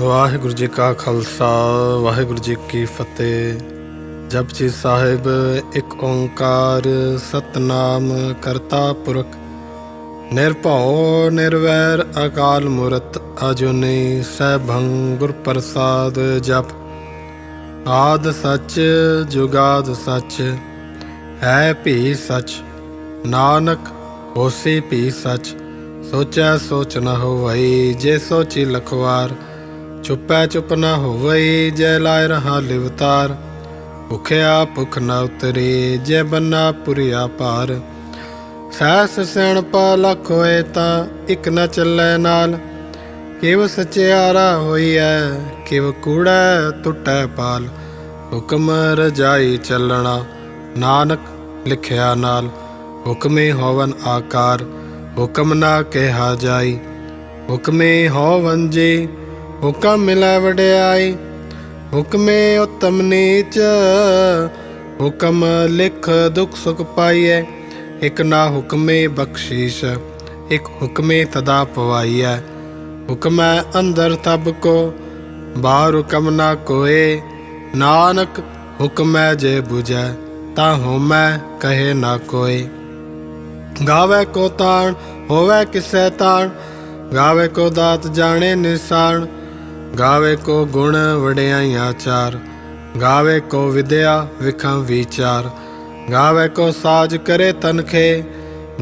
ਵਾਹਿਗੁਰੂ ਜੀ ਕਾ ਖਾਲਸਾ, ਵਾਹਿਗੁਰੂ ਜੀ ਕੀ ਫਤਿਹ। ਜਪਜੀ ਸਾਹਿਬ, ਇੱਕ ਓੰਕਾਰ ਸਤਨਾਮ ਕਰਤਾ ਪੁਰਖ। ਨਿਰਭਉ, ਨਿਰਵੈਰ, ਅਕਾਲ ਮੂਰਤ, ਅਜੂਨੀ ਸੈਭੰ ਗੁਰ ਪ੍ਰਸਾਦ ਜਪ। ਆਦ ਸਚ, ਜੁਗਾਦ ਸਚ, ਹੈ ਭੀ ਸਚ। ਨਾਨਕ, ਹੋਸੀ ਭੀ ਸਚ। ਸੋਚੈ ਸੋਚ ਨ ਹੋਵਈ, ਜੇ ਸੋਚੀ ਲਖਵਾਰ ਚੁੱਪੈ ਚੁੱਪ ਨ ਹੋਵਈ, ਜੈ ਲਾਇ ਰਹਾ ਲਿਵਤਾਰ ਭੁਖਿਆ ਭੁਖ ਨ ਉਤਰੀ, ਜੈ ਬੰਨਾ ਪੁਰੀਆ ਭਾਰ। ਸਹਿਸ ਸਿਆਣਪ ਲਖ ਹੋਏ ਤਾਂ ਇਕ ਨ ਚੱਲੈ ਨਾਲ। ਕਿਵ ਸਚਿਆਰਾ ਹੋਈਐ, ਕਿਵ ਕੂੜੈ ਟੁੱਟੈ ਪਾਲ। ਹੁਕਮ ਰਜਾਈ ਚੱਲਣਾ, ਨਾਨਕ ਲਿਖਿਆ ਨਾਲ। ਹੁਕਮੇ ਹੋਵਨ ਆਕਾਰ, ਹੁਕਮ ਨਾ ਕਿਹਾ ਜਾਈ। ਹੁਕਮੇ ਹੋਵਨ ਜੀ ਹੁਕਮ ਮਿਲੈ ਵਡਿਆਈ, ਹੁਕਮੇ ਉਤਮ ਨੀਚ। ਹੁਕਮ ਲਿਖ ਦੁਖ ਸੁਖ ਪਾਈਐ, ਇਕ ਨਾ ਹੁਕਮੇ ਬਖਸ਼ੀਸ਼, ਇਕ ਹੁਕਮੇ ਤਦਾ ਪਵਾਈਐ। ਹੁਕਮੈ ਅੰਦਰ ਤਬ ਕੋ, ਬਾਹਰ ਹੁਕਮ ਨਾ ਕੋਏ। ਨਾਨਕ ਹੁਕਮੈ ਜੇ 부ਜੈ ਤਾ ਹੋਮੈ ਕਹੇ ਨਾ ਕੋਏ। ਗਾਵੇ ਕੋ ਤਾਣ, ਹੋਵੇ ਕਿਸੈ ਤਾਣ, ਗਾਵੇ ਕੋ ਦਾਤ ਜਾਣੇ ਨਿਸਾਨ ਗਾਵੇ ਕੋ ਗੁਣ ਵਡਿਆਈਆਂ ਚਾਰ, ਗਾਵੇ ਕੋ ਵਿਦਿਆ ਵਿਖਾਂ ਵਿਚਾਰ, ਗਾਵੇ ਕੋ ਸਾਜ ਕਰੇ ਤਨਖੇ,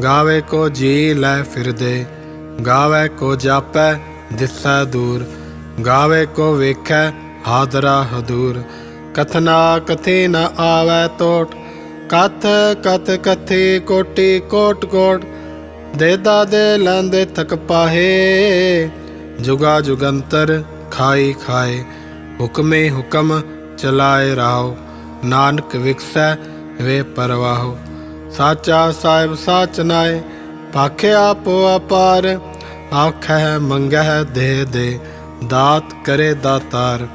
ਗਾਵੇ ਕੋ ਜੀ ਲੈ ਫਿਰਦੇ, ਗਾਵੇ ਕੋ ਜਾਪੈ ਦਿਸੈ ਦੂਰ, ਗਾਵੇ ਕੋ ਵੇਖੈ ਹਾਦਰਾ ਹਦੂਰ। ਕਥਨਾ ਕਥੇ ਨ ਆਵੈ ਤੋਟ, ਕਥ ਕਥ ਕਥੇ ਕੋਟੀ ਕੋਟ ਕੋਟ ਦੇਦਾ ਦੇ ਲੈਂਦੇ ਥਕ ਪਾਹੇ, ਜੁਗਾ ਜੁਗੰਤਰ ਖਾਈ ਖਾਏ, ਹੁਕਮੇ ਹੁਕਮ ਚਲਾਏ ਰਾਓ ਨਾਨਕ ਵਿਕਸੈ ਵੇ ਪਰਵਾਹੋ। ਸਾਚਾ ਸਾਹਿਬ ਸਾਚ ਨਾਏ ਪਾਖਿਆ ਪੋ ਅਪਾਰ ਆਖੈ ਮੰਗਹਿ ਦੇ ਦੇ, ਦਾਤ ਕਰੇ ਦਾਤਾਰ।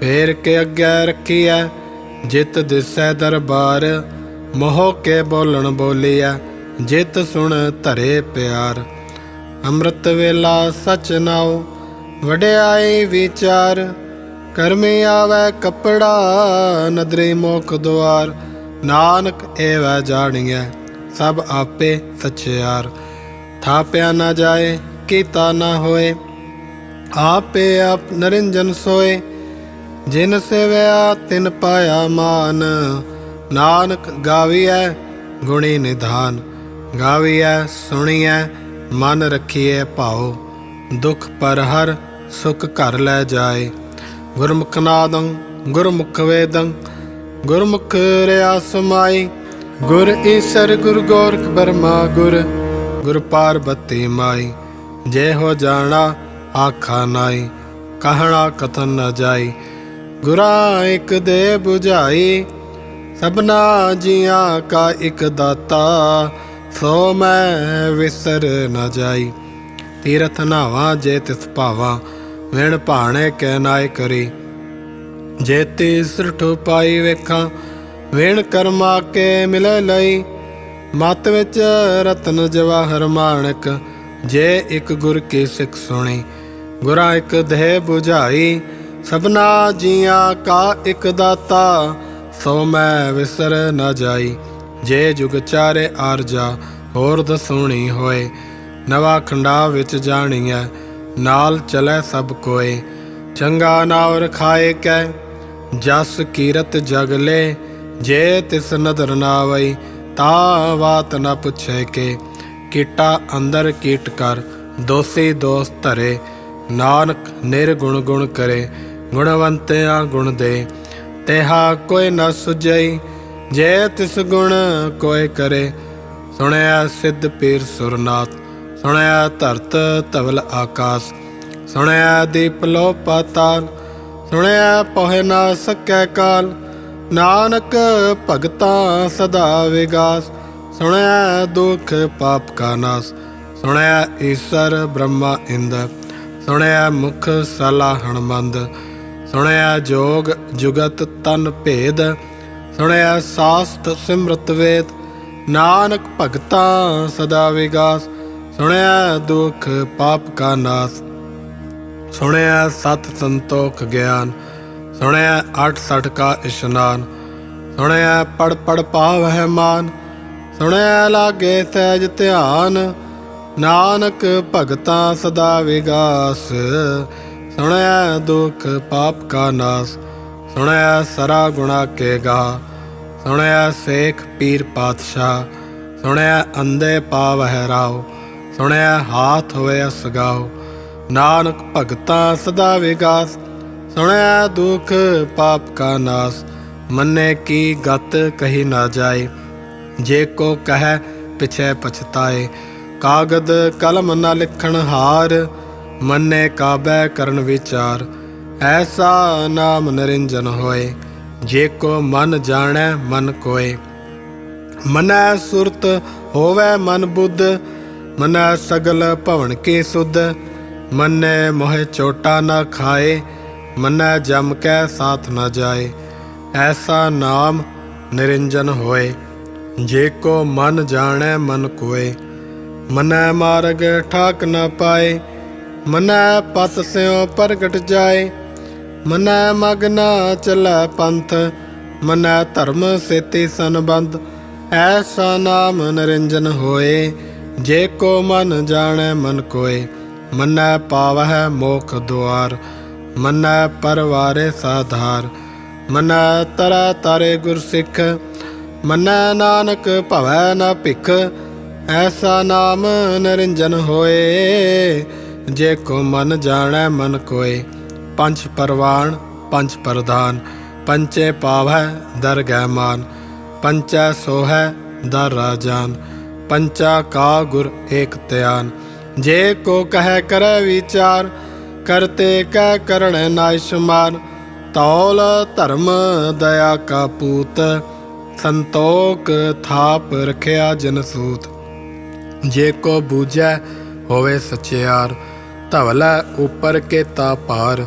ਫੇਰ ਕੇ ਅੱਗੇ ਰੱਖੀਐ, ਜਿਤ ਦਿਸੈ ਦਰਬਾਰ, ਮੋਹ ਕੇ ਬੋਲਣ ਬੋਲੀਐ, ਜਿਤ ਸੁਣ ਧਰੇ ਪਿਆਰ। ਅੰਮ੍ਰਿਤ ਵੇਲਾ ਸਚ ਨਾਉ ਵਡਿਆਈ ਵਿਚਾਰ, ਕਰਮੇ ਆਵੈ ਕਪੜਾ, ਨਦਰੇ ਮੋਖ ਦੁਆਰ, ਨਾਨਕ ਏਵੈ ਜਾਣੀਐ, ਸਭ ਆਪੇ ਸਚਿਆਰ। ਥਾਪਿਆ ਨਾ ਜਾਏ, ਕੀਤਾ ਨਾ ਹੋਏ, ਆਪੇ ਆਪ ਨਰਿੰਜਨ ਸੋਏ। ਜਿਨ ਸੇਵਿਆ, ਤਿਨ ਪਾਇਆ ਮਾਨ। ਨਾਨਕ ਗਾਵੀਐ, ਗੁਣੀ ਨਿਧਾਨ। ਗਾਵੀਐ, ਸੁਣੀਐ, ਮਨ ਰਖੀਐ ਭਾਉ। ਦੁਖ ਪਰ ਹਰ ਸੁਖ ਘਰ ਲੈ ਜਾਏ। ਗੁਰਮੁਖ ਨਾਦੰ, ਗੁਰਮੁਖ ਵੇਦੰ, ਗੁਰਮੁਖ ਰਿਆ ਸਮਾਈ ਗੁਰ ਈਸਰ ਗੁਰ ਗੋਰਖ ਬਰਮਾ ਗੁਰ ਗੁਰ ਪਾਰਬਤੀ ਮਾਈ ਜੇ ਹੋ ਜਾਣਾ ਆਖਾ ਨਾਈ ਕਹਣਾ ਕਥਨ ਨ ਜਾਈ ਗੁਰਾ ਇਕ ਦੇ 부ਝਾਈ ਸਭਨਾ ਜੀਆਂ ਕਾ ਇਕ ਦਾਤਾ। ਸੋ ਮੈਂ ਵਿਸਰ ਨ ਜਾਈ ਤੀਰਥ ਨਾਵਾ ਜੇ ਤਿਸ ਭਾਵਾ, ਵਿਣ ਭਾਣੇ ਕੈ ਨਾਇ ਕਰੀ। ਜੇ ਤੀਸਰ ਪਾਈ ਵੇਖਾਂ, ਵਿਣ ਕਰਮਾ ਕੇ ਮਿਲੇ ਲਈ। ਮਤ ਵਿੱਚ ਰਤਨ ਜਵਾਹਰ ਮਾਣਕ, ਜੇ ਇੱਕ ਗੁਰ ਕੀ ਸਿੱਖ ਸੁਣੀ। ਗੁਰਾਂ ਇੱਕ ਦੇਹ 부ਝਾਈ ਸਭਨਾ ਜੀਆਂ ਕਾ ਇੱਕ ਦਾਤਾ। ਸੋ ਮੈਂ ਵਿਸਰ ਨਾ ਜਾਈ, ਜੇ ਜੁਗ ਚਾਰੇ ਆਰਜਾ, ਹੋਰ ਦਸੂਣੀ ਹੋਏ। ਨਵਾ ਖੰਡਾ ਵਿੱਚ ਜਾਣੀਐ, ਨਾਲ ਚਲੇ ਸਭ ਕੋਏ। ਚੰਗਾ ਨਾਮ ਰਖਾਏ ਕੈ, ਜਸ ਕੀਰਤ ਜਗ ਲੈ, ਜੇ ਤਿਸ ਨਦਰ ਨਾ ਆਵਈ ਤਾ ਬਾਤ ਨ ਪੁੱਛੇ ਕੇ। ਕੀਟਾ ਅੰਦਰ ਕੀਟ ਕਰ, ਦੋਸੀ ਦੋਸ ਧਰੇ। ਨਾਨਕ ਨਿਰਗੁਣ ਗੁਣ ਕਰੇ, ਗੁਣਵੰਤਿਆਂ ਗੁਣ ਦੇ। ਤੇਹਾ ਕੋਈ ਨ ਸੁਝਈ, ਜੇ ਤਿਸ ਗੁਣ ਕੋਈ ਕਰੇ। ਸੁਣਿਆ ਸਿੱਧ ਪੀਰ ਸੁਰਨਾਥ ਸੁਣਿਆ ਧਰਤ ਧਵਲ ਆਕਾਸ, ਸੁਣਿਆ ਦੀਪ ਲੋ ਪਾਤਾਲ, ਸੁਣਿਆ ਪੋਹਿ ਨਾ ਸਕੈ ਕਾਲ, ਨਾਨਕ ਭਗਤਾ ਸਦਾ ਵਿਗਾਸ, ਸੁਣਿਆ ਦੁਖ ਪਾਪ ਕਾ ਨਾਸ, ਸੁਣਿਆ ਈਸ਼ਰ ਬ੍ਰਹਮਾ ਇੰਦ, ਸੁਣਿਆ ਮੁਖ ਸਲਾ ਹਣਮੰਦ, ਸੁਣਿਆ ਜੋਗ ਜੁਗਤ ਤਨ ਭੇਦ, ਸੁਣਿਆ ਸਾਸਤ ਸਿਮਰਤ ਵੇਦ, ਨਾਨਕ ਭਗਤਾ ਸਦਾ ਵਿਗਾਸ ਸੁਣਿਆ ਦੁਖ ਪਾਪ ਕਾ ਨਾਸ, ਸੁਣਿਆ ਸਤ ਸੰਤੋਖ ਗਿਆਨ, ਸੁਣਿਆ ਅਠ ਸਠ ਕਾ ਇਸ਼ਨਾਨ, ਸੁਣਿਆ ਪੜ ਪੜ ਪਾਵਹਿ ਮਾਨ, ਸੁਣਿਆ ਲਾਗੇ ਸਹਿਜ ਧਿਆਨ, ਨਾਨਕ ਭਗਤਾਂ ਸਦਾ ਵਿਗਾਸ, ਸੁਣਿਆ ਦੁਖ ਪਾਪ ਕਾ ਨਾਸ, ਸੁਣਿਆ ਸਰਾ ਗੁਣਾ ਕੇ ਗਾ, ਸੁਣਿਆ ਸੇਖ ਪੀਰ ਪਾਤਸ਼ਾਹ, ਸੁਣਿਆ ਅੰਦੇ ਪਾਵਹਿ ਰਾਉ ਸੁਣਿਆ ਹਾਥ ਹੋਇਆ ਅਸਗਾਉ ਨਾਨਕ ਭਗਤਾ ਸਦਾ ਵਿਗਾਸ। ਸੁਣਿਆ ਦੁਖ ਪਾਪ ਕਾ ਨਾਸ। ਮੰਨੇ ਕੀ ਗਤ ਕਹੀ ਨਾ ਜਾਏ। ਜੇ ਕੋ ਕਹੈ ਪਿਛੈ ਪਛਤਾਏ। ਕਾਗਦ ਕਲਮ ਨਾ ਲਿਖਣ ਹਾਰ। ਮੰਨੇ ਕਾਬੈ ਕਰਨ ਵਿਚਾਰ। ਐਸਾ ਨਾਮ ਨਰਿੰਜਨ ਹੋਏ। ਜੇ ਕੋ ਮਨ ਜਾਣੈ ਮਨ ਕੋਏ। ਮਨੈ ਸੁਰਤ ਹੋਵੇ ਮਨ ਬੁੱਧ। ਮਨੈ ਸਗਲ ਭਵਨ ਕੀ ਸੁਧ, ਮਨੈ ਮੋਹਿ ਚੋਟਾ ਨਾ ਖਾਏ, ਮਨੈ ਜਮ ਕੈ ਸਾਥ ਨਾ ਜਾਏ, ਐਸਾ ਨਾਮ ਨਿਰੰਜਨ ਹੋਏ, ਜੇ ਕੋ ਮਨ ਜਾਣੈ ਮਨ ਕੋਏ, ਮਨੈ ਮਾਰਗ ਠਾਕ ਨਾ ਪਾਏ, ਮਨੈ ਪਤ ਸਿਉ ਪ੍ਰਗਟ ਜਾਏ, ਮਨੈ ਮਗਨਾ ਚਲੈ ਪੰਥ, ਮਨੈ ਧਰਮ ਸੇਤੀ ਸੰਬੰਧ, ਐਸਾ ਨਾਮ ਨਿਰੰਜਨ ਹੋਏ। ਜੇ ਕੋ ਮਨ ਜਾਣੈ ਮਨ ਕੋਏ, ਮਨੈ ਪਾਵਹਿ ਮੋਖ ਦੁਆਰ, ਮਨੈ ਪਰਵਾਰੇ ਸਾਧਾਰ, ਮਨੈ ਤਰੈ ਤਾਰੇ ਗੁਰ ਸਿੱਖ, ਮਨੈ ਨਾਨਕ ਭਵੈ ਨਾ ਭਿਖ, ਐਸਾ ਨਾਮ ਨਿਰੰਜਨ ਹੋਏ। ਜੇ ਕੋ ਮਨ ਜਾਣੈ ਮਨ ਕੋਏ, ਪੰਜ ਪਰਵਾਨ ਪੰਜ ਪ੍ਰਧਾਨ, ਪੰਚੇ ਪਾਵੈ ਦਰਗਹਿ ਮਾਨ, ਪੰਚੈ ਸੋਹੈ ਦਰ ਰਾਜਾਨ। ਪੰਚਾ ਕਾ ਗੁਰ ਏਕ ਧਿਆਨ। ਜੇ ਕੋ ਕਹਿ ਕਰੈ ਵਿਚਾਰ ਕਰਤੇ ਕਹਿ ਕਰਣ ਨਾਇ ਤੌਲ ਧਰਮ ਦਇਆ ਕਾ ਪੂਤ, ਸੰਤੋਖ ਥਾਪ ਰਖਿਆ ਜਨ ਸੂਤ। ਜੇ ਕੋ ਬੂਝੈ ਹੋਵੇ ਸਚਿਆਰ, ਧਵਲਾ ਉਪਰ ਕੇ ਤਾ ਭਾਰ।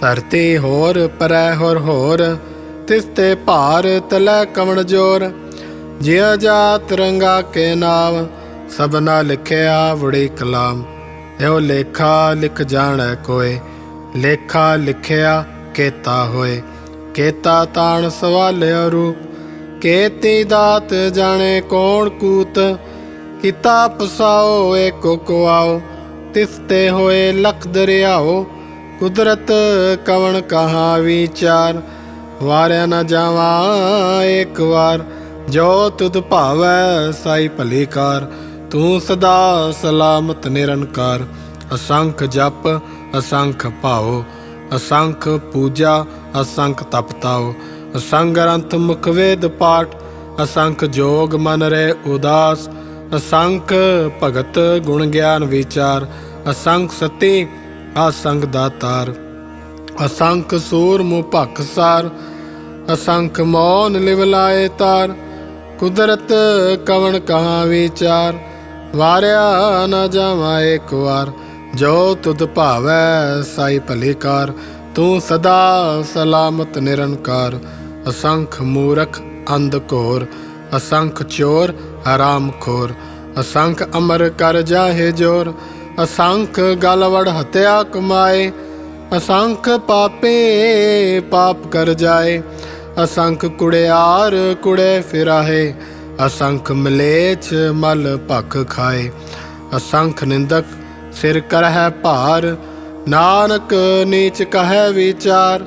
ਧਰਤੀ ਹੋਰ ਪਰੈ ਹੋਰ ਹੋਰ, ਤਿਸ ਤੇ ਭਾਰ ਤਲੈ ਕਵਣ ਜੋਰ। ਜਿਉ ਜਾ ਤਿਰੰਗਾ ਕੇ ਨਾਮ, ਸਭਨਾ ਲਿਖਿਆ ਵੜੀ ਕਲਾਮ। ਇਹੋ ਲੇਖਾ ਲਿਖ ਜਾਣੈ ਕੋਏ, ਲੇਖਾ ਲਿਖਿਆ ਕੇਤਾ ਹੋਏ। ਕੇਤਾ ਤਾਣ ਸਵਾਲਿਆ ਰੂਪ ਕੇਤੀ ਦਾਤ ਜਾਣੇ ਕੋਣ ਕੂਤ। ਕੀਤਾ ਪਸਾਓ ਏਕੋ ਕੋ ਆਓ ਤਿਸ ਤੇ ਹੋਏ ਲਖ ਦਰਿਆਓ। ਕੁਦਰਤ ਕਵਣ ਕਹਾ ਵਿਚਾਰ, ਵਾਰਿਆ ਨਾ ਜਾਵਾਂ ਇੱਕ ਵਾਰ। ਜੋ ਤੁਧ ਭਾਵੈ ਸਾਈ ਭਲੀ ਕਾਰ, ਤੂੰ ਸਦਾ ਸਲਾਮਤ ਨਿਰੰਕਾਰ। ਅਸੰਖ ਜਪ, ਅਸੰਖ ਭਾਉ, ਅਸੰਖ ਪੂਜਾ, ਅਸੰਖ ਤਪਤਾਉ। ਅਸੰਗ ਗ੍ਰੰਥ ਮੁਖ ਵੇਦ ਪਾਠ, ਅਸੰਖ ਜੋਗ ਮਨ ਰੇ ਉਦਾਸ। ਅਸੰਖ ਭਗਤ ਗੁਣ ਗਿਆਨ ਵਿਚਾਰ, ਅਸੰਖ ਸਤੀ ਅਸੰਗ ਦਾਤਾਰ ਅਸੰਖ ਸੂਰ ਮੁ ਭਖ ਸਾਰ, ਅਸੰਖ ਮੌਨ ਲਿਵ ਲਾਏ ਤਾਰ। ਕੁਦਰਤ ਕਵਣ ਕਹਾ ਵਿਚਾਰ? ਵਾਰਿਆ ਨਾ ਜਾਵਾ ਇੱਕ ਵਾਰ, ਜੋ ਤੁਧ ਭਾਵੈ ਸਾਈ ਭਲੀਕਾਰ। ਤੂੰ ਸਦਾ ਸਲਾਮਤ ਨਿਰੰਕਾਰ, ਅਸੰਖ ਮੂਰਖ ਅੰਧ ਘੋਰ। ਅਸੰਖ ਚੋਰ ਹਰਾਮ ਖੋਰ, ਅਸੰਖ ਅਮਰ ਕਰ ਜਾਹੇ ਜੋਰ। ਅਸੰਖ ਗਲਵੜ ਹਤਿਆ ਕਮਾਏ, ਅਸੰਖ ਪਾਪੇ ਪਾਪ ਕਰ ਜਾਏ। ਅਸੰਖ ਕੁੜਿਆਰ ਕੁੜੇ ਫਿਰਾਹੇ, ਅਸੰਖ ਮਲੇਛ ਮਲ ਭਖ ਖਾਏ। ਅਸੰਖ ਨਿੰਦਕ ਸਿਰ ਕਰਹਿ ਭਾਰ, ਨਾਨਕ ਨੀਚ ਕਹੈ ਵਿਚਾਰ।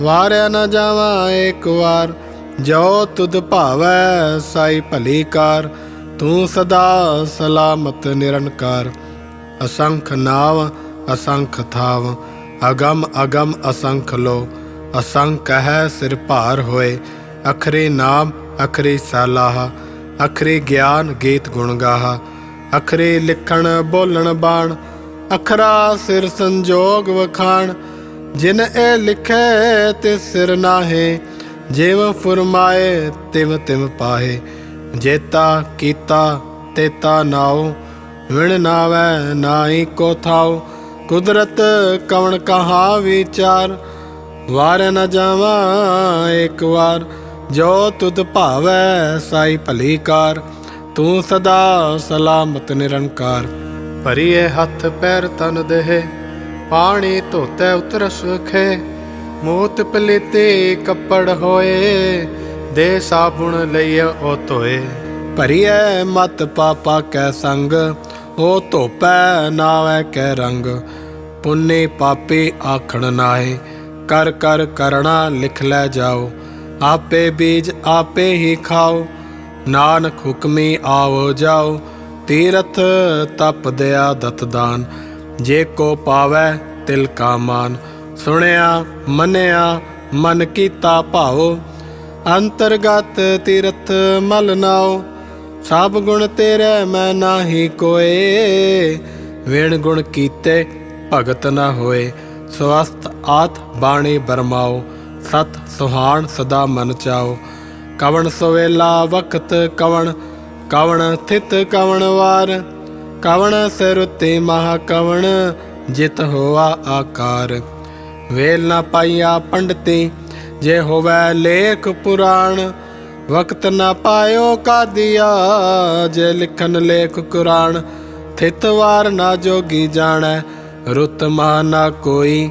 ਵਾਰਿਆ ਨ ਜਾਵਾਂ ਇੱਕ ਵਾਰ, ਜੋ ਤੁਧ ਭਾਵੈ ਸਾਈ ਭਲੀ ਕਾਰ। ਤੂੰ ਸਦਾ ਸਲਾਮਤ ਨਿਰੰਕਾਰ। ਅਸੰਖ ਨਾਵ, ਅਸੰਖ ਥਾਵ, ਅਗਮ ਅਗਮ ਅਸੰਖ ਲੋ। ਅਸੰਖ ਹੈ ਸਿਰ ਭਾਰ ਹੋਏ, ਅਖਰੇ ਨਾਮ, ਅਖਰੇ ਸਾਲਾਹ, ਅਖਰੇ ਗਿਆਨ ਗੀਤ ਗੁਣ ਗਾਹਾ, ਅਖਰੇ ਲਿਖਣ ਬੋਲਣ ਬਾਣ, ਅਖਰਾ ਸਿਰ ਸੰਜੋਗ ਵਖਾਣ, ਜਿਨ ਇਹ ਲਿਖੇ ਤੇ ਸਿਰ ਨਾਹੇ, ਜਿਵ ਫਰਮਾਏ ਤਿਵ ਤਿਵ ਪਾਹੇ, ਜੇਤਾ ਕੀਤਾ ਤੇਤਾ ਨਾਉ, ਵਿਣ ਨਾਵੈ ਨਾਹੀ ਕੋ ਥਾਉ, ਕੁਦਰਤ ਕਵਣ ਕਹਾ ਵਿਚਾਰ ਵਾਰ ਨਾ ਜਾਵਾਂ ਇੱਕ ਵਾਰ, ਜੋ ਤੁਧ ਭਾਵੈ ਸਾਈ ਭਲੀ ਕਾਰ, ਤੂੰ ਸਦਾ ਸਲਾਮਤ ਨਿਰੰਕਾਰ। ਭਰੀਏ ਹੱਥ ਪੈਰ ਤਨ ਦੇਹ, ਪਾਣੀ ਧੋਤੇ ਉਤਰ ਸੁਖੇ ਮੋਤ ਪਲੀਤੇ ਕੱਪੜ ਹੋਏ, ਦੇ ਸਾਬਣ ਲਈਏ ਉਹ ਧੋਏ। ਭਰੀਐ ਮਤ ਪਾਪਾ ਕੈ ਸੰਗ, ਉਹ ਧੋਪੈ ਨਾਵੈ ਕੈ ਰੰਗ, ਪੁੰਨੇ ਪਾਪੇ ਆਖਣ ਨਾਏ ਕਰ ਕਰ ਕਰਣਾ ਲਿਖ ਲੈ ਜਾਓ। ਆਪੇ ਬੀਜ ਆਪੇ ਹੀ ਖਾਓ। ਨਾਨਕ ਹੁਕਮੀ ਆਵੋ ਜਾਓ। ਤੀਰਥ ਤਪ ਦਿਆ ਦਤਦਾਨ ਜੇ ਕੋ ਪਾਵੈ ਤਿਲ ਕਾ ਮਾਨ। ਸੁਣਿਆ, ਮੰਨਿਆ, ਮਨ ਕੀਤਾ ਭਾਉ ਅੰਤਰਗਤ ਤੀਰਥ ਮਲ ਨਾਉ ਸਭ ਗੁਣ ਤੇਰੇ ਮੈਂ ਨਾਹੀ ਕੋਏ। ਵੇਣ ਗੁਣ ਕੀਤੇ ਭਗਤ ਨਾ ਹੋਏ। ਸਵਸਤ ਆਤ ਬਾਣੀ ਬਰਮਾਓ, ਸਤ ਸੁਹਾਣ ਸਦਾ ਮਨ ਚਾਓ। ਕਵਣ ਸਵੇਲਾ ਵਕਤ ਕਵਣ ਕਵਣ ਥਿਤ ਕਵਣ ਵਾਰ। ਕਵਣ ਸਿਰੁਤੇ ਮਹਾ ਕਵਣ, ਜਿਤ ਹੋਆ ਆਕਾਰ। ਵੇਲ ਨਾ ਪਾਈਆ ਪੰਡਤੀ, ਜੇ ਹੋਵੇ ਲੇਖ ਪੁਰਾਣ। ਵਕਤ ਨਾ ਪਾਇਓ ਕਾਦੀਆ, ਜੇ ਲਿਖਨ ਲੇਖ ਕੁਰਾਨ। ਥਿਤ ਵਾਰ ਨਾ ਜੋਗੀ ਜਾਣੈ, ਰੁਤ ਮਾ ਨਾ ਕੋਈ।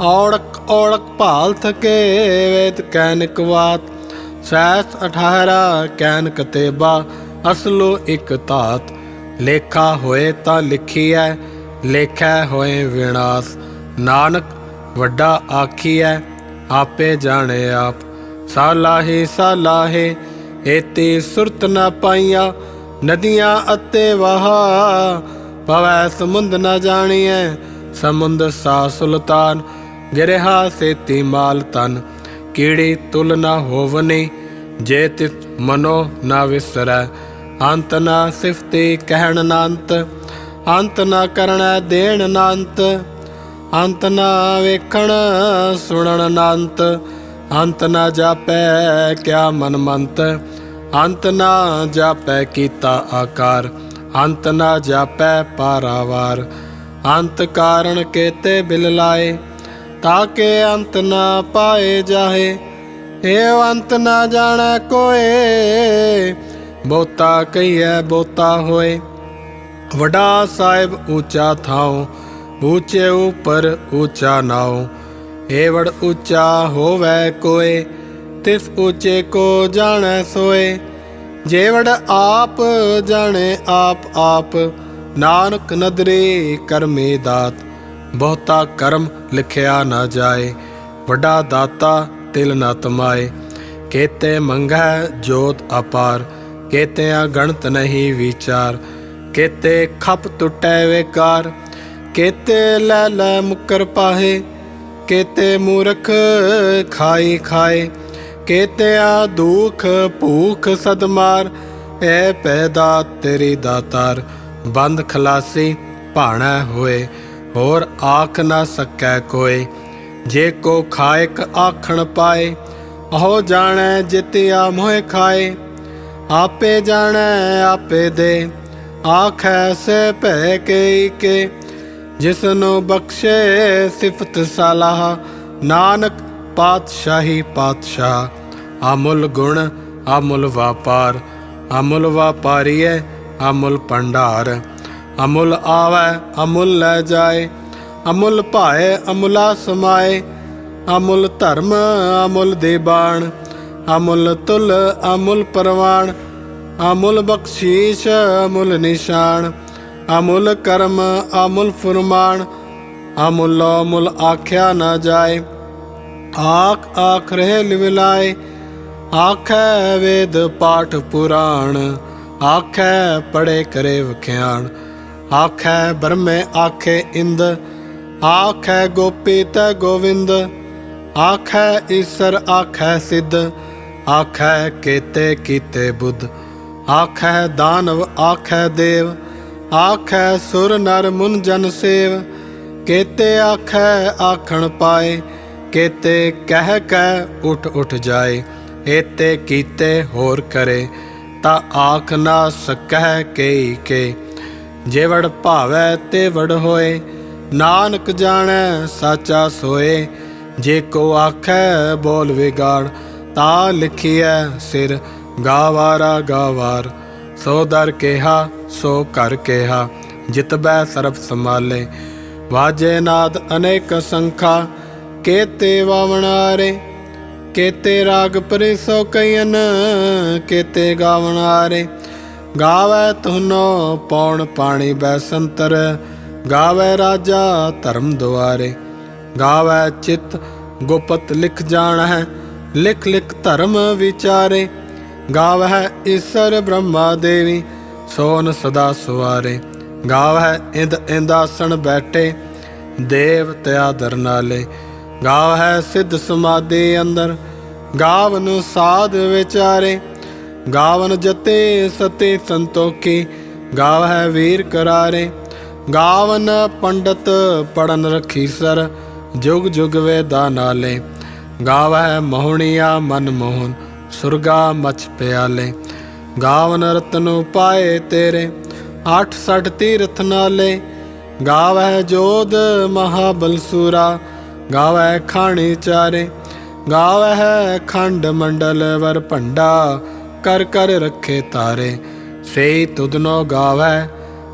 ਔੜਕ ਔੜਕ ਭਾਲ ਥਕੇ ਵੇਦ ਕੈਨਿਕ ਵਾਤ, ਸੈਸ 18 ਕੈਨ ਕਤੇਬਾ ਅਸਲੋ ਇਕ ਧਾਤ। ਲੇਖਾ ਹੋਏ ਤਾਂ ਲਿਖੀਐ, ਲੇਖੈ ਹੋਏ ਵਿਨਾਸ਼। ਨਾਨਕ ਵੱਡਾ ਆਖੀਐ, ਆਪੇ ਜਾਣੇ ਆਪ। ਸਾਲਾਹੇ ਸਾਲਾਹੇ, ਏਤੇ ਸੁਰਤ ਨਾ ਪਾਈਆਂ, ਨਦੀਆਂ ਅਤੇ ਵਹਾ। ਪਵੈ ਸਮੁੰਦ ਨਾ ਜਾਣੀਐ, ਸਮੁੰਦ ਸਾ ਸੁਲਤਾਨ ਗਿਰਹਾ ਸੇਤੀ ਮਾਲ ਤਨ, ਕੀੜੀ ਤੁਲ ਨਾ ਹੋਵਨੀ, ਜੇ ਤਿਸ ਮਨੋ ਨਾ ਵਿਸਰੈ। ਅੰਤ ਨਾ ਸਿਫਤੇ ਕਹਿਣ ਨਾ ਅੰਤ ਨਾ ਕਰਣਾ ਦੇਣ ਨਾ ਅੰਤ ਅੰਤ ਨਾ ਵੇਖਣ ਸੁਣਨ ਨਾ ਅੰਤ ਨਾ ਜਾਪੈ ਕਿਆ ਮਨ ਮੰਤ। ਅੰਤ ਨਾ ਜਾਪੈ ਕੀਤਾ ਆਕਾਰ, ਅੰਤ ਨਾ ਜਾਪੈ ਪਾਰਾਵਾਰ। ਅੰਤ ਕਾਰਨ ਕੇਤੇ ਬਿਲ ਲਾਏ ਤਾਕੇ ਅੰਤ ਨਾ ਪਾਏ ਜਾਹੇ। ਏਵ ਅੰਤ ਨਾ ਜਾਣੈ ਕੋਏ, ਬਹੁਤਾ ਕਹੀਐ ਬਹੁਤਾ ਹੋਏ। ਵੱਡਾ ਸਾਹਿਬ ਉੱਚਾ ਥਾਉ ਉੱਚੇ ਉਪਰ ਉੱਚਾ ਨਾਉ। ਏਵੜ ਉੱਚਾ ਹੋਵੇ ਕੋਏ, ਤਿਸ ਉੱਚੇ ਕੋ ਜਾਣੈ ਸੋਏ। ਜੇਵੜ ਆਪ ਜਾਣੇ ਆਪ ਆਪ, ਨਾਨਕ ਨਦਰੇ ਕਰਮੇ ਦਾਤ। ਬਹੁਤਾ ਕਰਮ ਲਿਖਿਆ ਨਾ ਜਾਏ, ਵੱਡਾ ਦਾਤਾ ਤਿਲ ਨਾ ਤਮਾਏ। ਕੇਤੇ ਮੰਗੈ ਜੋਤ ਅਪਾਰ ਕੇਤੇ ਗਣਤ ਨਹੀਂ ਵਿਚਾਰ। ਕੇਤੇ ਖਪ ਟੁੱਟੈ ਵੇਕਾਰ, ਕੇਤੇ ਲੈ ਲੈ ਮੁਕਰ ਪਾਹੇ। ਕੇਤੇ ਮੂਰਖ ਖਾਈ ਖਾਏ ਕੇਤੇ ਦੁਖ ਭੂਖ ਸਦਮਾਰ ਐ ਪੈਦਾ ਤੇਰੀ ਦਾਤਾਰ, ਬੰਦ ਖਲਾਸੀ ਭਾਣਾ ਹੋਏ। ਹੋਰ ਆਖ ਨਾ ਸਕੈ ਕੋਏ ਜੇ ਕੋ ਖਾਇਕ ਆਖਣ ਪਾਏ ਅਹੋ ਜਾਣੈ ਜਿਤਿਆ ਮੋਹਿ ਖਾਏ। ਆਪੇ ਜਾਣੈ, ਆਪੇ ਦੇ, ਆਖੈ ਸੇ ਭੈ ਕੇ ਕੇ ਜਿਸਨੂੰ ਬਖਸ਼ੇ ਸਿਫਤ ਸਲਾਹ, ਨਾਨਕ ਪਾਤਸ਼ਾਹੀ ਪਾਤਸ਼ਾਹ। ਅਮੁੱਲ ਗੁਣ, ਅਮੁੱਲ ਵਾਪਾਰ, ਅਮੁੱਲ ਵਾਪਾਰੀਏ ਅਮੁੱਲ ਭੰਡਾਰ। ਅਮੁੱਲ ਆਵੈ, ਅਮੁੱਲ ਲੈ ਜਾਏ, ਅਮੁੱਲ ਭਾਏ, ਅਮੁਲਾ ਸਮਾਏ। ਅਮੁੱਲ ਧਰਮ, ਅਮੁੱਲ ਦੇਬਾਨ ਅਮੁੱਲ ਤੁਲ, ਅਮੁੱਲ ਪਰਵਾਨ ਅਮੁੱਲ ਬਖਸ਼ੀਸ਼, ਅਮੁੱਲ ਨਿਸ਼ਾਨ। ਅਮੁੱਲ ਕਰਮ, ਅਮੁੱਲ ਫਰਮਾਨ। ਅਮੁੱਲ ਅਮੁੱਲ ਆਖਿਆ ਨਾ ਜਾਏ। ਆਖ ਆਖ ਰਹੇ ਲਿਵਲਾਏ। ਆਖੈ ਵੇਦ ਪਾਠ ਪੁਰਾਣ। ਆਖੈ ਪੜੇ ਕਰੇ ਵਿਖਿਆਣ। ਆਖੈ ਬ੍ਰਹਮੇ, ਆਖੈ ਇੰਦ, ਆਖੈ ਗੋਪੀ ਤੈ ਗੋਵਿੰਦ, ਆਖੈ ਈਸਰ, ਆਖੈ ਸਿੱਧ, ਆਖੈ ਕੇਤੇ ਕੀਤੇ ਬੁੱਧ, ਆਖੈ ਦਾਨਵ, ਆਖੈ ਦੇਵ, ਆਖੈ ਸੁਰ ਨਰ ਮੁਨ ਜਨ ਸੇਵ, ਕੇਤੇ ਆਖੈ ਆਖਣ ਪਾਏ, ਕੇਤੇ ਕਹਿ ਕਹਿ ਉਠ ਉਠ ਜਾਏ, ਏਤੇ ਕੀਤੇ ਹੋਰ ਕਰੇ, ਤਾਂ ਆਖ ਨਾ ਸਕੈ ਕੇਈ ਕੇ ਜੇਵੜ ਭਾਵੈ ਤੇ ਵੜ ਹੋਏ, ਨਾਨਕ ਜਾਣੈ ਸਾਚਾ ਸੋਏ। ਜੇ ਕੋ ਆਖੈ ਬੋਲ ਵਿਗਾੜ, ਤਾ ਲਿਖੀਐ ਸਿਰ, ਗਾਵਾਰਾ ਗਾਵਾਰ। ਸੋ ਦਰ ਕਿਹਾ, ਸੋ ਕਰ ਕਿਹਾ ਜਿਤਬੈ ਸਰਬ ਸਮਾਲੇ ਵਾਜੇ ਨਾਦ ਅਨੇਕ ਸੰਖਾ, ਕੇਤੇ ਵਾਵਣਾਰੇ ਕੇਤੇ ਰਾਗ ਪਰਿਸੋ ਕਈਨ ਕੇਤੇ ਗਾਵਣਾਰੇ ਗਾਵੇ ਤੁਹਨੋ ਪੌਣ ਪਾਣੀ ਬੈਸੰਤਰ, ਗਾਵੇ ਰਾਜਾ ਧਰਮ ਦੁਆਰੇ। ਗਾਵੇ ਚਿਤ ਗੁਪਤ ਲਿਖ ਜਾਣ ਹੈ ਲਿਖ ਲਿਖ ਧਰਮ ਵਿਚਾਰੇ। ਗਾਵਹਿ ਈਸਰ ਬ੍ਰਹਮਾ ਦੇਵੀ, ਸੋਨ ਸਦਾ ਸੁਆਰੇ। ਗਾਵਹਿ ਇੰਦ ਇੰਦਾਸਣ ਬੈਠੇ, ਦੇਵ ਤਿਆ ਦਰਨਾਲੇ ਗਾਵਹਿ ਸਿੱਧ ਸਮਾਧੀ ਅੰਦਰ, ਗਾਵ ਨੂੰ ਸਾਧ ਵਿਚਾਰੇ। ਗਾਵਨ ਜਤੇ ਸਤੇ ਸੰਤੋਖੀ, ਗਾਵਹਿ ਵੀਰ ਕਰਾਰੇ। ਗਾਵਨ ਪੰਡਤ ਪੜਨ ਰਖੀ ਸਰ, ਜੁਗ ਜੁਗ ਵੇਦਾ ਨਾਲੇ ਗਾਵਹਿ ਮੋਹਣੀਆ ਮਨ ਮੋਹਨ, ਸੁਰਗਾ ਮਚ ਪਿਆਲੇ। ਗਾਵਨ ਰਤਨੁ ਪਾਏ ਤੇਰੇ 86 ਤੀਰਥ ਨਾਲੇ। ਗਾਵੈ ਜੋਧ ਮਹਾਬਲ ਸੂਰਾ ਗਾਵਹਿ ਖਾਣੀ ਚਾਰੇ। ਗਾਵਹਿ ਖੰਡ ਮੰਡਲ ਵਰ ਭੰਡਾ ਕਰ ਕਰ ਰੱਖੇ ਤਾਰੇ, ਸੇ ਤੁਧਨੋ ਗਾਵਹਿ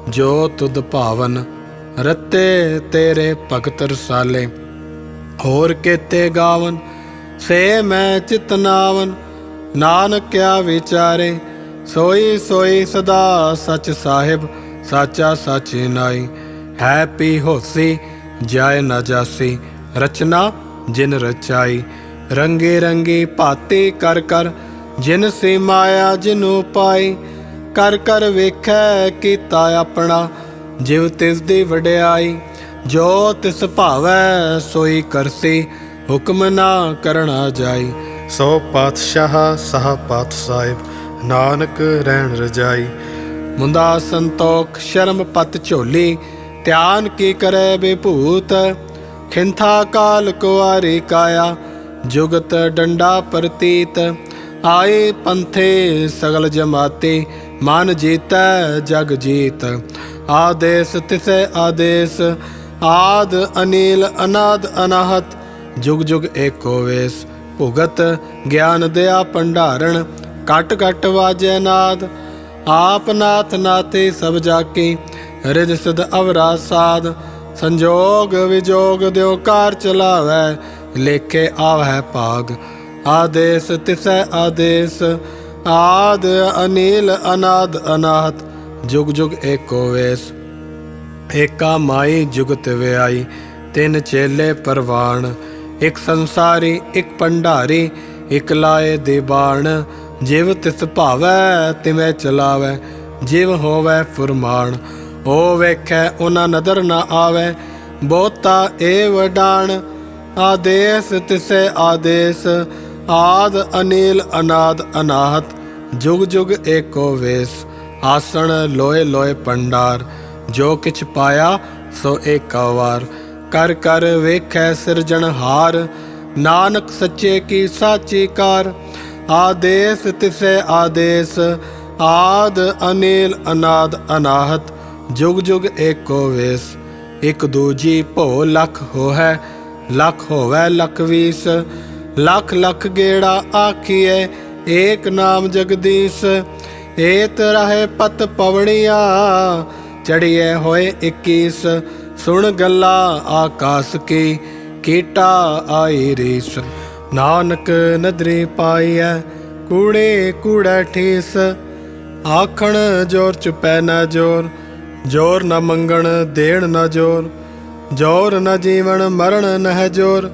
ਜੋ ਤੁਧ ਭਾਵਨ। ਰਤੇ ਤੇਰੇ ਭਗਤ ਰਸਾਲੇ, ਹੋਰ ਕੇਤੇ ਗਾਵਨ, ਸੇ ਮੈਂ ਚਿਤਨਾਵਨ ਨਾਨਕ ਵਿਚਾਰੇ, ਸੋਈ ਸੋਈ ਸਦਾ ਸਚ ਸਾਹਿਬ, ਸਾਚਾ ਸਾਚੀ ਨਾਈ। ਹੈ ਪੀ ਹੋਸੀ ਜਾਏ ਨਾ ਜਾਸੀ, ਰਚਨਾ ਜਿਨ ਰਚਾਈ। ਰੰਗੇ ਰੰਗੇ ਭਾਤੇ ਕਰ ਕਰ ਜਿਨ ਸੇ ਮਾਇਆ ਜਿਨੂ ਪਾਈ ਕਰ ਕਰ ਵੇਖੈ ਕੀਤਾ ਆਪਣਾ। ਜਿਵ ਤਿਸ ਦੀ ਵਡਿਆਈ ਜੋ ਤਿਸ ਭਾਵੈ ਸੋਈ ਕਰਸੀ ਹੁਕਮ ਨਾ ਕਰਣਾ ਜਾਈ। ਸੋ ਪਾਤਸ਼ਾਹ ਸਹ ਪਾਤ ਸਾਹਿਬ ਨਾਨਕ ਰਹਿਣ ਰਜਾਈ। ਮੁੰਦਾ ਸੰਤੋਖ ਸ਼ਰਮ ਪਤ ਝੋਲੀ ਧਿਆਨ ਕੀ ਕਰੈ ਬੇਭੂਤ? ਖਿੰਥਾ ਕਾਲ ਕੁਆਰੀ ਕਾਇਆ ਜੁਗਤ ਡੰਡਾ ਪ੍ਰਤੀਤ। ਆਏ ਪੰਥੇ ਸਗਲ ਜਮਾਤੇ, ਮਨ ਜੀਤੈ, ਜਗ ਜੀਤ। ਆਦੇਸ ਤਿਸੈ ਆਦੇਸ, ਆਦ ਅਨੀਲ, ਅਨਾਦ ਅਨਾਹਤ, ਜੁਗ ਜੁਗ ਏਕੋ ਵੇਸ। ਭੁਗਤ ਗਿਆਨ ਦਿਆ ਭੰਡਾਰਣ, ਕਟ ਕਟ ਵਾਜੈ ਨਾਦ। ਆਪ ਨਾਥ ਨਾਤੇ ਸਭ ਜਾਕੇ, ਰਿਜ ਸਦ ਅਵਰਾ ਸਾਧ ਸੰਜੋਗ ਵਿਜੋਗ ਦਿਓ ਕਾਰ ਚਲਾਵੈ, ਲੇਖੇ ਆਵਹਿ ਭਾਗ। ਆਦੇਸ ਤਿਸੈ ਆਦੇਸ, ਆਦ ਅਨੀਲ ਅਨਾਦ ਅਨਾਹਤ, ਜੁਗ ਜੁਗ ਏਕੋ ਵੇਸ। ਏਕਾ ਮਾਈ ਜੁਗਤ ਵਿਆਈ, ਤਿੰਨ ਚੇਲੇ ਪਰਵਾਣ, ਇੱਕ ਸੰਸਾਰੀ, ਇੱਕ ਭੰਡਾਰੀ, ਇੱਕ ਲਾਏ ਦੇ ਬਾਣ ਜਿਵ ਤਿਸ ਭਾਵੈ, ਤਿਵੇਂ ਚਲਾਵੈ, ਜਿਵ ਹੋਵੈ ਫੁਰਮਾਨ। ਓ ਵੇਖੈ ਉਹਨਾਂ ਨਦਰ ਨਾ ਆਵੈ, ਬਹੁਤਾ ਏ ਵਡਾਣ। ਆਦੇਸ ਤਿਸੈ ਆਦੇਸ ਆਦ ਅਨੀਲ ਅਨਾਦ ਅਨਾਹਤ, ਜੁਗ ਜੁਗ ਏਕੋ ਵੇਸ, ਆਸਣ ਲੋਏ ਲੋਏ ਪੰਡਾਰ, ਜੋ ਕਿਛ ਪਾਇਆ ਸੋ ਏਕਾ ਵਾਰ। ਕਰ ਕਰ ਵੇਖੈ ਸਿਰਜਣਹਾਰ ਨਾਨਕ ਸੱਚੇ ਕੀ ਸਾਚੀ ਕਾਰ। ਆਦੇਸ ਤਿਸੈ ਆਦੇਸ, ਆਦ ਅਨੀਲ ਅਨਾਦ ਅਨਾਹਤ, ਜੁਗ ਜੁਗ ਏਕੋ ਵੇਸ। ਇਕ ਦੂਜੀ ਭੋ ਲਖ ਹੋਹੈ, ਲਖ ਹੋਵੈ ਲਖ ਵੀਸ। ਲਖ ਲਖ ਗੇੜਾ ਆਖੀਐ, ਏਕ ਨਾਮ ਜਗਦੀਸ਼, ਏਤ ਰਹੇ ਪਤ ਪਵਣੀਆ ਚੜੀਏ ਹੋਏ 21 ਸੁਣ ਗੱਲਾ ਆਕਾਸ ਕੀ, ਕੀਟਾ ਆਈ ਰੀਸ। ਨਾਨਕ ਨਦਰੀ ਪਾਈਐ, ਕੂੜੇ ਕੂੜਾ ਠੀਸ, ਆਖਣ ਜੋਰ ਚੁਪੈ ਨਾ ਜੋਰ ਜੋਰ ਨਾ ਮੰਗਣ ਦੇਣ ਨਾ ਜੋਰ ਜੋਰ ਨਾ ਜੀਵਨ ਮਰਨ ਨਹਿ ਜੋਰ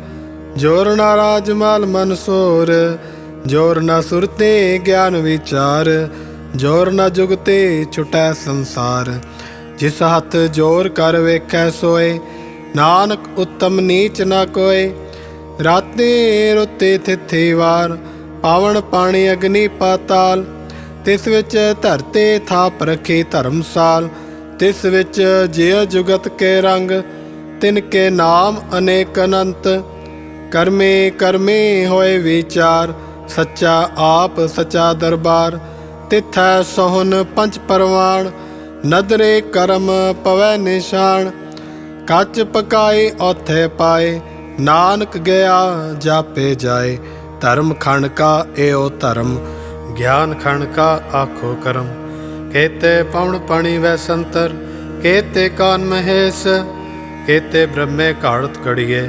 ਜੋਰ ਨ ਰਾਜਮਾਲ ਮਨਸੂਰ ਜੋਰ ਨਾ ਸੁਰਤੇ ਗਿਆਨ ਵਿਚਾਰ, ਜੋਰ ਨ ਜੁਗਤੇ ਛੁਟੈ ਸੰਸਾਰ। ਜਿਸ ਹੱਥ ਜੋਰ ਕਰ ਵੇਖੈ ਸੋਏ, ਨਾਨਕ ਉਤਮ ਨੀਚ ਨਾ ਕੋਏ। ਰਾਤੇ ਰੁੱਤੇ ਥਿੱਥੇ ਵਾਰ ਪਾਵਨ ਪਾਣੀ ਅਗਨੀ ਪਾਤਾਲ। ਤਿਸ ਵਿੱਚ ਧਰਤੇ ਥਾਪ ਰਖੇ ਧਰਮਸਾਲ, ਤਿਸ ਵਿੱਚ ਜਿය ਜੁਗਤ ਕੇ ਰੰਗ, ਤਿਨ ਕੇ ਨਾਮ ਅਨੇਕ ਅਨੰਤ। ਕਰਮੇ ਕਰਮੇ ਹੋਏ ਵਿਚਾਰ, ਸੱਚਾ ਆਪ, ਸੱਚਾ ਦਰਬਾਰ। ਤਿਥੈ ਸੋਹਨ ਪੰਜ ਪਰਵਾਣ, ਨਦਰੇ ਕਰਮ ਪਵੈ ਨਿਸ਼ਾਨ ਕੱਚ ਪਕਾਏ ਔਥੇ ਪਾਏ, ਨਾਨਕ ਗਿਆ ਜਾਪੇ ਜਾਏ। ਧਰਮ ਖੰਡ ਕਾ ਏਓ ਧਰਮ, ਗਿਆਨ ਖੰਡ ਕਾ ਆਖੋ ਕਰਮ। ਕੇਤੇ ਪਵਨ ਪਾਣੀ ਵੈ ਸੰਤਰ, ਕੇਤੇ ਕਾਨ ਮਹੇਸ਼, ਕੇਤੇ ਬ੍ਰਹਮੇ ਘਾੜਤ ਕੜੀਏ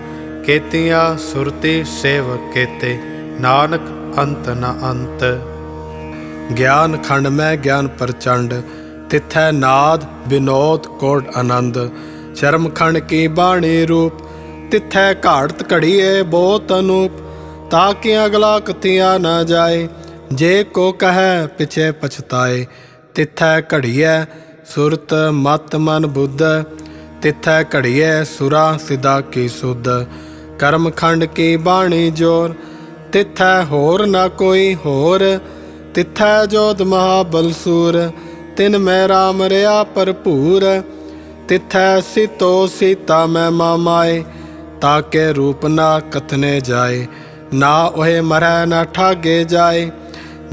ਕੇਤੀਆਂ ਸੁਰਤੀ ਸੇਵ ਕੇਤੇ, ਨਾਨਕ ਅੰਤ ਨ ਅੰਤ। ਗਿਆਨ ਖੰਡ ਮੈਂ ਗਿਆਨ ਪ੍ਰਚੰਡ, ਤਿਥੈ ਨਾਦ ਵਿਨੋਦ ਕੋਟ ਆਨੰਦ। ਸ਼ਰਮ ਖੰਡ ਕੀ ਬਾਣੀ ਰੂਪ, ਤਿਥੈ ਘਾੜਤ ਘੜੀਏ ਬਹੁਤ ਅਨੂਪ। ਤਾਕਿ ਅਗਲਾ ਕਤੀਆ ਨਾ ਜਾਏ, ਜੇ ਕੋ ਕਹੈ ਪਿਛੇ ਪਛਤਾਏ। ਤਿਥੈ ਘੜੀਐ ਸੁਰਤ ਮਤ ਮਨ ਬੁੱਧ, ਤਿਥੈ ਘੜੀਐ ਸੁਰਾ ਸਿਦਾ ਕੀ ਸੁਧ। ਕਰਮ ਖੰਡ ਕੀ ਬਾਣੀ ਜੋਰ? ਤਿਥੈ ਹੋਰ ਨਾ ਕੋਈ ਹੋਰ। ਤਿਥੈ ਜੋਤ ਮਹਾਬਲ ਬਲਸੂਰ ਤਿਨ ਮੈਂ ਰਾਮ ਰਿਆ ਭਰਪੂਰ। ਤਿਥੈ ਸਿਤੋ ਸੀਤਾ ਮੈਂ ਮਾਮਾਏ ਤਾਕੇ ਰੂਪ ਨਾ ਕਥਨੇ ਜਾਏ। ਨਾ ਉਹੇ ਮਰੈ ਨਾ ਠਾਗੇ ਜਾਏ।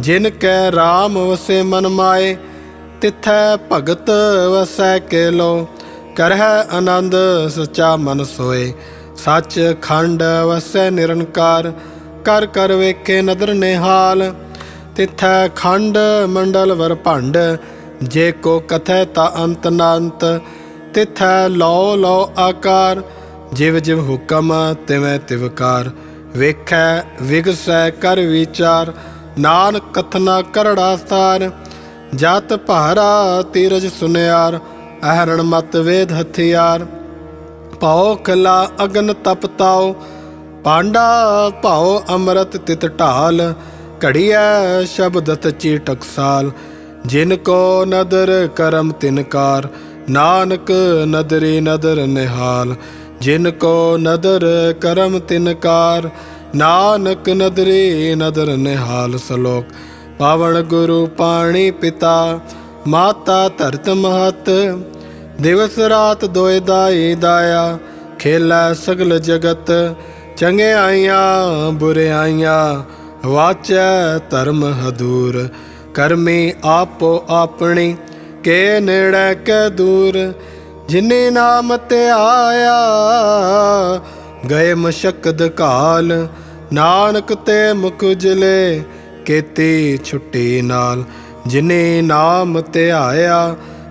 ਜਿਨ ਕੈ ਰਾਮ ਵਸੇ ਮਨ ਮਾਏ, ਤਿਥੈ ਭਗਤ ਵਸੈ ਕੇ ਲੋ ਕਰਹਿ ਆਨੰਦ ਸਚਾ ਮਨ ਸੋਏ। ਸੱਚ ਖੰਡ ਵਸੈ ਨਿਰੰਕਾਰ, ਕਰ ਕਰ ਵੇਖੇ ਨਦਰ ਨਿਹਾਲ। ਤਿਥੈ ਖੰਡ ਮੰਡਲ ਵਰ ਭੰਡ, ਜੇ ਕੋ ਕਥੈ ਤਾ ਅੰਤ ਨਾੰਤ। ਤਿਥੈ ਲਓ ਲਓ ਆਕਾਰ, ਜਿਵ ਜਿਵ ਹੁਕਮ ਤਿਵੇਂ ਤਿਵਕਾਰ ਵੇਖੈ ਵਿਗਸੈ ਕਰ ਵਿਚਾਰ, ਨਾਨਕ ਕਥਨਾ ਕਰੜਾ ਸਾਰ। ਜਤ ਭਾਰਾ ਤੀਰਜ ਸੁਨਿਆਰ, ਅਹਰਣ ਮਤ ਵੇਦ ਹਥਿਆਰ। ਪਾਉ ਕਲਾ ਅਗਨ ਤਪਤਾਉ ਪਾਂਡਾ ਭਾਉ ਅੰਮ੍ਰਿਤ ਤਿਤ ਢਾਲ, ਘੜੀਐ ਸ਼ਬਦਤ ਚੀਟਕ ਸਾਲ। ਜਿਨ ਕੋ ਨਦਰ ਕਰਮ ਤਿਨਕਾਰ ਨਾਨਕ ਨਦਰੀ ਨਦਰ ਨਿਹਾਲ। ਜਿਨ ਕੋ ਨਦਰ ਕਰਮ ਤਿਨਕਾਰ ਨਾਨਕ ਨਦਰੀ ਨਦਰ ਨਿਹਾਲ ਸਲੋਕ। ਪਾਵਨ ਗੁਰੂ ਪਾਣੀ ਪਿਤਾ, ਮਾਤਾ ਧਰਤ ਮਹਤ ਦਿਵਸ ਰਾਤ ਦੋਇ ਦਾਈ ਦਾਇਆ, ਖੇਲਾ ਸਗਲ ਜਗਤ, ਚੰਗੇ ਆਈਆਂ, ਬੁਰੇ ਆਈਆਂ, ਵਾਚੈ ਧਰਮ ਹਦੂਰ, ਕਰਮੀ ਆਪੋ ਆਪਣੀ, ਕੇ ਨੇੜੇ ਕੇ ਦੂਰ, ਜਿਨੇ ਨਾਮ ਤੇ ਆਇਆ, ਗਏ ਮਸ਼ਕਦ ਕਾਲ ਨਾਨਕ ਤੇ ਮੁਖ ਉਜਲੇ ਕੀਤੀ ਛੁੱਟੀ ਨਾਲ, ਜਿਨੇ ਨਾਮ ਤੇ ਆਇਆ